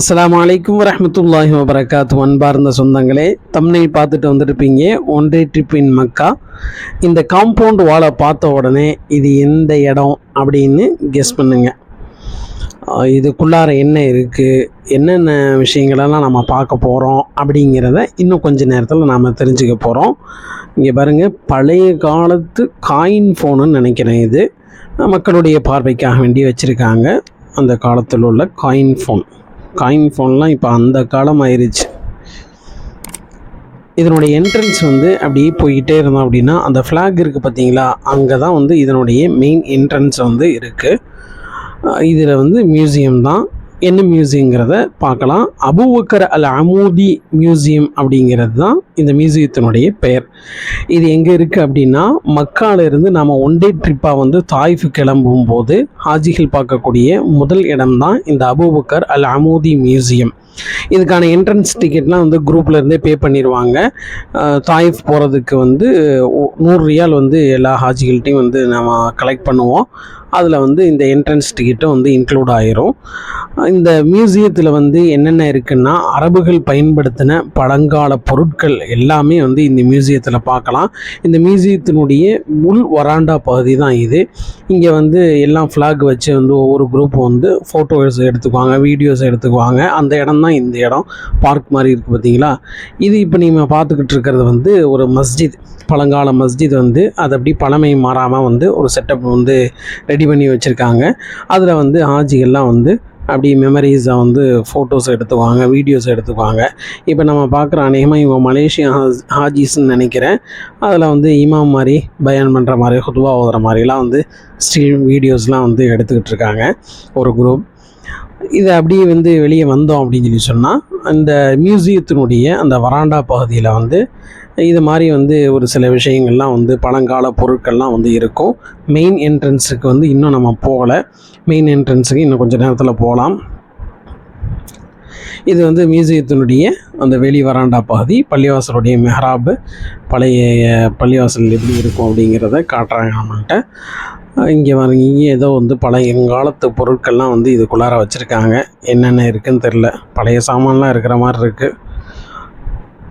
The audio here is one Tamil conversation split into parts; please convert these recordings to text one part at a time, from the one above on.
அஸ்லாம் வலைக்கம் வரமத்துல்லாஹி வபரகாத் அன்பார்ந்த சொந்தங்களே தம்னை பார்த்துட்டு வந்துருப்பீங்க. ஒன்றே ட்ரிப் இன் மக்கா இந்த காம்பவுண்ட் வாலை பார்த்த உடனே இது எந்த இடம் அப்படின்னு கெஸ் பண்ணுங்க. இதுக்குள்ளார என்ன இருக்குது என்னென்ன விஷயங்களெல்லாம் நம்ம பார்க்க போகிறோம் அப்படிங்கிறத இன்னும் கொஞ்ச நேரத்தில் நாம் தெரிஞ்சுக்க போகிறோம் இங்கே பாருங்கள் பழைய காலத்து காயின் ஃபோனுன்னு நினைக்கிறேன் இது. மக்களுடைய பார்வைக்காக வேண்டி வச்சுருக்காங்க. அந்த காலத்தில் உள்ள காயின் ஃபோன் காயின் ஃபோன்லாம் இப்போ அந்த காலம் ஆயிடுச்சு இதனுடைய என்ட்ரன்ஸ் வந்து அப்படியே போய்கிட்டே இருந்தோம் அப்படின்னா அந்த ஃப்ளாக் இருக்குது பார்த்தீங்களா? அங்கே தான் வந்து இதனுடைய மெயின் என்ட்ரன்ஸ் வந்து இருக்குது இதில் வந்து மியூசியம் தான். என்ன மியூசியங்கிறத பார்க்கலாம். அபுவக்கர் அல் அமூதி மியூசியம் அப்படிங்கிறது தான் இந்த மியூசியத்தினுடைய பெயர். இது எங்கே இருக்குது அப்படின்னா மக்காலிருந்து நாம் நம்ம ஒன் டே ட்ரிப்பாக வந்து தாய்ஃபு கிளம்பும் போது ஹாஜிகள் பார்க்கக்கூடிய முதல் இடம் தான் இந்த அபுபக்கர் அல் அமூதி மியூசியம் இதுக்கான என்ட்ரன்ஸ் டிக்கெட்லாம் வந்து குரூப்லேருந்தே பே பண்ணிடுவாங்க தாய்ஃப் தாயிஃப் போகிறதுக்கு வந்து நூறு ரியால் வந்து எல்லா ஹாஜிகள்ட்டையும் வந்து நம்ம கலெக்ட் பண்ணுவோம். அதில் வந்து இந்த என்ட்ரன்ஸ் டிக்கெட்டும் வந்து இன்க்ளூட் ஆயிரும். இந்த மியூசியத்தில் வந்து என்னென்ன இருக்குன்னா அரபுகள் பயன்படுத்தின பழங்கால பொருட்கள் எல்லாமே வந்து இந்த மியூசியத்தில் பார்க்கலாம். இந்த மியூசியத்தினுடைய உள் வராண்டா பகுதி தான் இது. இங்கே வந்து எல்லாம் ஃப்ளாக் வச்சு வந்து ஒவ்வொரு குரூப்பும் வந்து ஃபோட்டோஸ் எடுத்துக்குவாங்க வீடியோஸ் எடுத்துக்குவாங்க. அந்த இடம் தான் இந்த இடம். பார்க் மாதிரி இருக்குது பார்த்தீங்களா இது இப்போ நீங்கள் பார்த்துக்கிட்டு இருக்கிறது வந்து ஒரு மஸ்ஜித் பழங்கால மஸ்ஜித் வந்து அது அப்படி பழமை மாறாமல் வந்து ஒரு செட்டப் வந்து ரெடி ரெடி பண்ணி வச்சுருக்காங்க. அதில் வந்து ஹாஜிகள்லாம் வந்து அப்படி மெமரிஸை வந்து ஃபோட்டோஸ் எடுத்துக்குவாங்க வீடியோஸ் எடுத்துக்குவாங்க. இப்போ நம்ம பார்க்குற அநேகமாக இவங்க மலேசியா ஹாஜ் ஹாஜிஸ்ன்னு நினைக்கிறேன். அதில் வந்து இமாம் மாதிரி பயான் பண்ணுற மாதிரி ஹுதுவா ஓதுற மாதிரிலாம் வந்து ஸ்டில் வீடியோஸ்லாம் வந்து எடுத்துக்கிட்டு இருக்காங்க ஒரு குரூப் இது அப்படியே வந்து வெளியே வந்தோம் அப்படின்னு சொல்லி சொன்னால் அந்த மியூசியத்தினுடைய அந்த வராண்டா பகுதியில் வந்து இது மாதிரி வந்து ஒரு சில விஷயங்கள்லாம் வந்து பழங்கால பொருட்கள்லாம் வந்து இருக்கும். மெயின் என்ட்ரன்ஸுக்கு வந்து இன்னும் நம்ம போகலை. மெயின் என்ட்ரன்ஸுக்கு இன்னும் கொஞ்சம் நேரத்தில் போகலாம் இது வந்து மியூசியத்தினுடைய அந்த வெளி வராண்டா பகுதி பள்ளிவாசலுடைய மெஹராபு. பழைய பள்ளிவாசல் எப்படி இருக்கும் அப்படிங்கிறத காட்டுறாங்க நம்மள்கிட்ட இங்கே பாருங்க இங்கே ஏதோ வந்து பழையங்காலத்து பொருட்கள்லாம் வந்து இதுக்குள்ளார வச்சுருக்காங்க. என்னென்ன இருக்குன்னு தெரில பழைய சாமான்லாம் இருக்கிற மாதிரி இருக்குது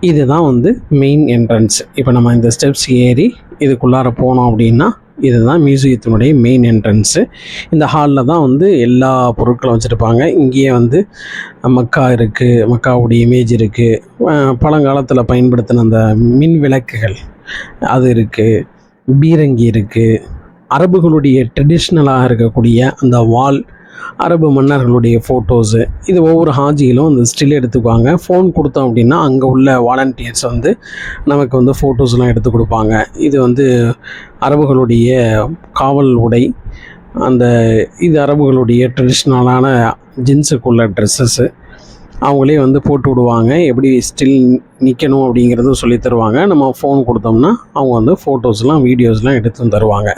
இதுதான் வந்து மெயின் என்ட்ரன்ஸ் இப்போ நம்ம இந்த ஸ்டெப்ஸ் ஏறி இதுக்குள்ளார போனோம் அப்படின்னா இதுதான் மியூசியத்தினுடைய மெயின் என்ட்ரன்ஸு இந்த ஹாலில் தான் வந்து எல்லா பொருட்களும் வச்சுருப்பாங்க. இங்கேயே வந்து மக்கா இருக்குது மக்காவுடைய இமேஜ் இருக்குது பழங்காலத்தில் பயன்படுத்தின அந்த மின் விளக்குகள் அது இருக்குது பீரங்கி இருக்குது அரபுகளுடைய ட்ரெடிஷ்னலாக இருக்கக்கூடிய அந்த வால் அரபு மன்னர்களுடைய ஃபோட்டோஸு இது ஒவ்வொரு ஹாஜியிலும் அந்த ஸ்டில் எடுத்துக்குவாங்க. ஃபோன் கொடுத்தோம் அப்படின்னா அங்கே உள்ள வாலண்டியர்ஸ் வந்து நமக்கு வந்து ஃபோட்டோஸ்லாம் எடுத்து கொடுப்பாங்க. இது வந்து அரபுகளுடைய காவல் உடை. அந்த இது அரபுகளுடைய ட்ரெடிஷ்னலான ஜின்ஸுக்குள்ள ட்ரெஸ்ஸஸ்ஸு அவங்களே வந்து போட்டு விடுவாங்க. எப்படி ஸ்டில் நிற்கணும் அப்படிங்கிறதும் சொல்லி தருவாங்க. நம்ம ஃபோன் கொடுத்தோம்னா அவங்க வந்து ஃபோட்டோஸ்லாம் வீடியோஸ்லாம் எடுத்து தருவாங்க.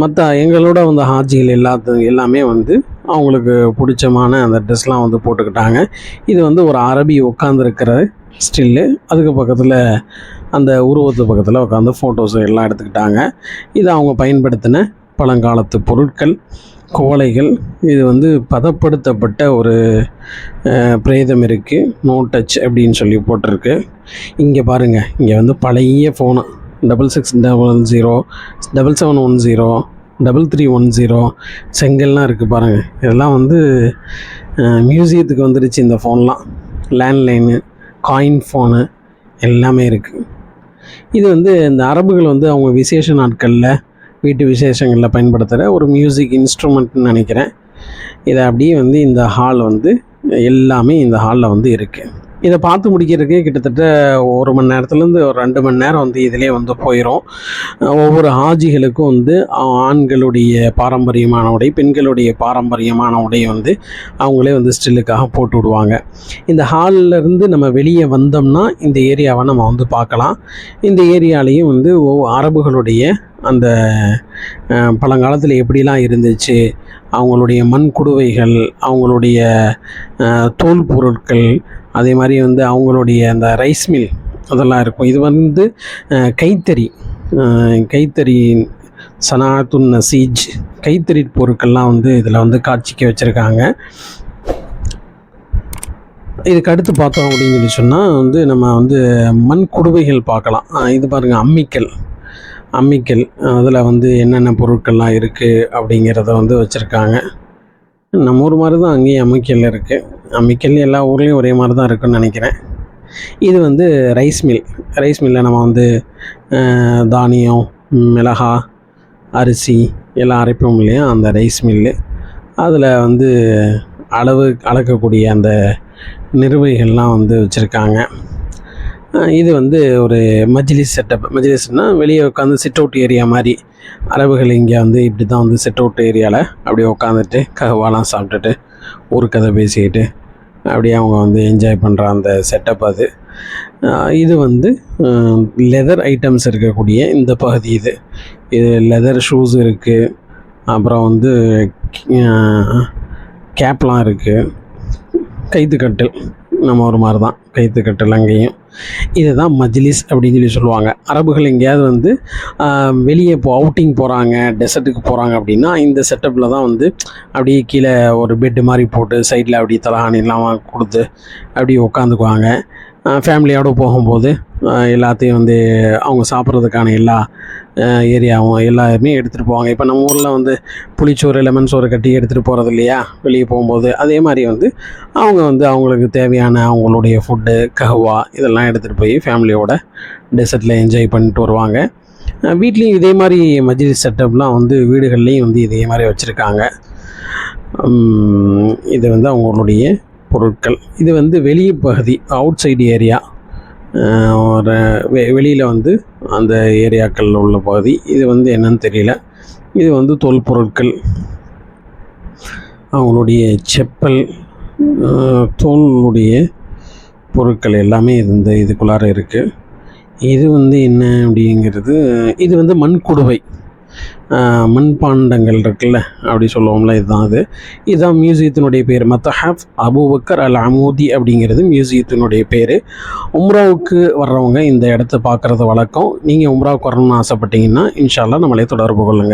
மற்ற எங்களோட வந்த ஹாஜிகள் எல்லாத்து எல்லாமே வந்து அவங்களுக்கு பிடிச்சமான அந்த ட்ரெஸ்லாம் வந்து போட்டுக்கிட்டாங்க. இது வந்து ஒரு அரபி உட்காந்துருக்கிற ஸ்டில்லு. அதுக்கு பக்கத்தில் அந்த உருவத்து பக்கத்தில் உட்காந்து ஃபோட்டோஸ் எல்லாம் எடுத்துக்கிட்டாங்க. இது அவங்க பயன்படுத்தின பழங்காலத்து பொருட்கள் கோலைகள். இது வந்து பதப்படுத்தப்பட்ட ஒரு பிரேதம் இருக்குது நோ டச் அப்படின்னு சொல்லி போட்டிருக்கு. இங்கே பாருங்கள் இங்கே வந்து பழைய phone double six double zero double seven one zero double three one zero செங்கல்லாம் இருக்குது பாருங்கள் இதெல்லாம் வந்து மியூசியத்துக்கு வந்துடுச்சு இந்த ஃபோன்லாம் லேண்ட்லைனு காயின் ஃபோனு எல்லாமே இருக்குது இது வந்து இந்த அரபுகள் வந்து அவங்க விசேஷ நாட்களில் வீட்டு விசேஷங்களில் பயன்படுத்துகிற ஒரு மியூசிக் இன்ஸ்ட்ருமெண்ட்னு நினைக்கிறேன். இதை அப்படியே வந்து இந்த ஹால் வந்து எல்லாமே இந்த ஹாலில் வந்து இருக்குது இதை பார்த்து முடிக்கிறதுக்கே கிட்டத்தட்ட ஒரு மணி நேரத்துலேருந்து ஒரு ரெண்டு மணி நேரம் வந்து இதிலே வந்து போயிடும் ஒவ்வொரு ஹாஜிகளுக்கும் வந்து ஆண்களுடைய பாரம்பரியமான உடை பெண்களுடைய பாரம்பரியமான உடையை வந்து அவங்களே வந்து ஸ்டில்லுக்காக போட்டு விடுவாங்க. இந்த ஹாலில் இருந்து நம்ம வெளியே வந்தோம்னா இந்த ஏரியாவை நம்ம வந்து பார்க்கலாம். இந்த ஏரியாலையும் வந்து அரபுகளுடைய அந்த பழங்காலத்தில் எப்படிலாம் இருந்துச்சு அவங்களுடைய மண் குடுவைகள் அவங்களுடைய தோல் பொருட்கள் அதே மாதிரி வந்து அவங்களுடைய அந்த ரைஸ் மில் அதெல்லாம் இருக்கும். இது வந்து கைத்தறி கைத்தறி சனாத்துன் நசீஜ் கைத்தறி பொருட்கள்லாம் வந்து இதில் வந்து காட்சிக்கு வச்சுருக்காங்க. இதுக்கு அடுத்து பார்த்தோம் அப்படின்னு சொல்லி சொன்னால் வந்து நம்ம வந்து மண் குடுவைகள் பார்க்கலாம். இது பாருங்கள் அம்மிக்கல் அம்மிக்கல் அதில் வந்து என்னென்ன பொருட்கள்லாம் இருக்குது அப்படிங்கிறத வந்து வச்சுருக்காங்க. நம்ம ஊர் மாதிரி தான் அங்கேயும் அம்மிக்கல் இருக்குது அம்மிக்கல் எல்லா ஊர்லேயும் ஒரே மாதிரி தான் இருக்குன்னு நினைக்கிறேன். இது வந்து ரைஸ் மில் ரைஸ் மில்லில் நம்ம வந்து தானியம் மிளகா அரிசி எல்லாம் அரைப்போம் இல்லையா? அந்த ரைஸ் மில்லு அதில் வந்து அளவு அளக்கக்கூடிய அந்த நிறுவைகள்லாம் வந்து வச்சுருக்காங்க. இது வந்து ஒரு மஜ்லிஸ் செட்டப் மஜ்லிஸ்னால் வெளியே உட்காந்து சிட் அவுட் ஏரியா மாதிரி அரபுகள் இங்கே வந்து இப்படி தான் வந்து செட் அவுட் ஏரியாவில் அப்படியே உட்காந்துட்டு கவாலாம் சாப்பிட்டுட்டு ஒரு கதை பேசிக்கிட்டு அப்படியே அவங்க வந்து என்ஜாய் பண்ணுற அந்த செட்டப் அது. இது வந்து லெதர் ஐட்டம்ஸ் இருக்கக்கூடிய இந்த பகுதி இது. இது லெதர் ஷூஸ் இருக்குது அப்புறம் வந்து கேப்லாம் இருக்குது கைத்துக்கட்டில் நம்ம ஒரு மாதிரி தான் கைத்துக்கட்டில் அங்கேயும். இதுதான் மஜ்லிஸ் அப்படின்னு சொல்லி சொல்லுவாங்க. அரபுகள் எங்கேயாவது வந்து வெளியே இப்போ அவுட்டிங் போகிறாங்க டெசர்ட்டுக்கு போகிறாங்க அப்படின்னா இந்த செட்டப்பில் தான் வந்து அப்படியே கீழே ஒரு பெட்டு மாதிரி போட்டு சைடில் அப்படியே தலகாணிலாம் கொடுத்து அப்படியே உட்காந்துக்குவாங்க. ஃபேமிலியோடு போகும்போது எல்லாத்தையும் வந்து அவங்க சாப்பிட்றதுக்கான எல்லா ஏரியாவும் எல்லாருமே எடுத்துகிட்டு போவாங்க. இப்போ நம்ம ஊரில் வந்து புளிச்சோறு லெமன் சோறு கட்டி எடுத்துகிட்டு போகிறது இல்லையா? வெளியே போகும்போது அதே மாதிரி வந்து அவங்க வந்து அவங்களுக்கு தேவையான அவங்களுடைய ஃபுட்டு கஹ்வா இதெல்லாம் எடுத்துகிட்டு போய் ஃபேமிலியோட டெசர்ட்டில் என்ஜாய் பண்ணிட்டு வருவாங்க. வீட்லேயும் இதே மாதிரி மஜ்லிஸ் செட்டப்லாம் வந்து வீடுகள்லேயும் வந்து இதே மாதிரி வச்சுருக்காங்க. இது வந்து அவங்களுடைய பொருட்கள். இது வந்து வெளி பகுதி அவுட் சைடு ஏரியா ஒரு வெ வெளியில் வந்து அந்த ஏரியாக்களில் உள்ள பகுதி. இது வந்து என்னன்னு தெரியல. இது வந்து தொல்பொருட்கள் அவங்களுடைய செப்பல் தோலுடைய பொருட்கள் எல்லாமே இது இந்த இதுக்குள்ளார இருக்குது இது வந்து என்ன அப்படிங்கிறது இது வந்து மண் குடுவை மண்பாண்டங்கள் இருக்குல்ல அப்படி சொல்லுவோம்ல இதுதான் அது. இதுதான் மியூசியத்தினுடைய பேர். மத்தஹாப் அபூபக்கர் அல் அமூதி அப்படிங்கிறது மியூசியத்தினுடைய பேர். உம்ராவுக்கு வர்றவங்க இந்த இடத்த பார்க்குறது வழக்கம். நீங்கள் உம்ராவுக்கு வரணும்னு ஆசைப்பட்டீங்கன்னா இன்ஷால்லா நம்மளே தொடர்பு கொள்ளுங்கள்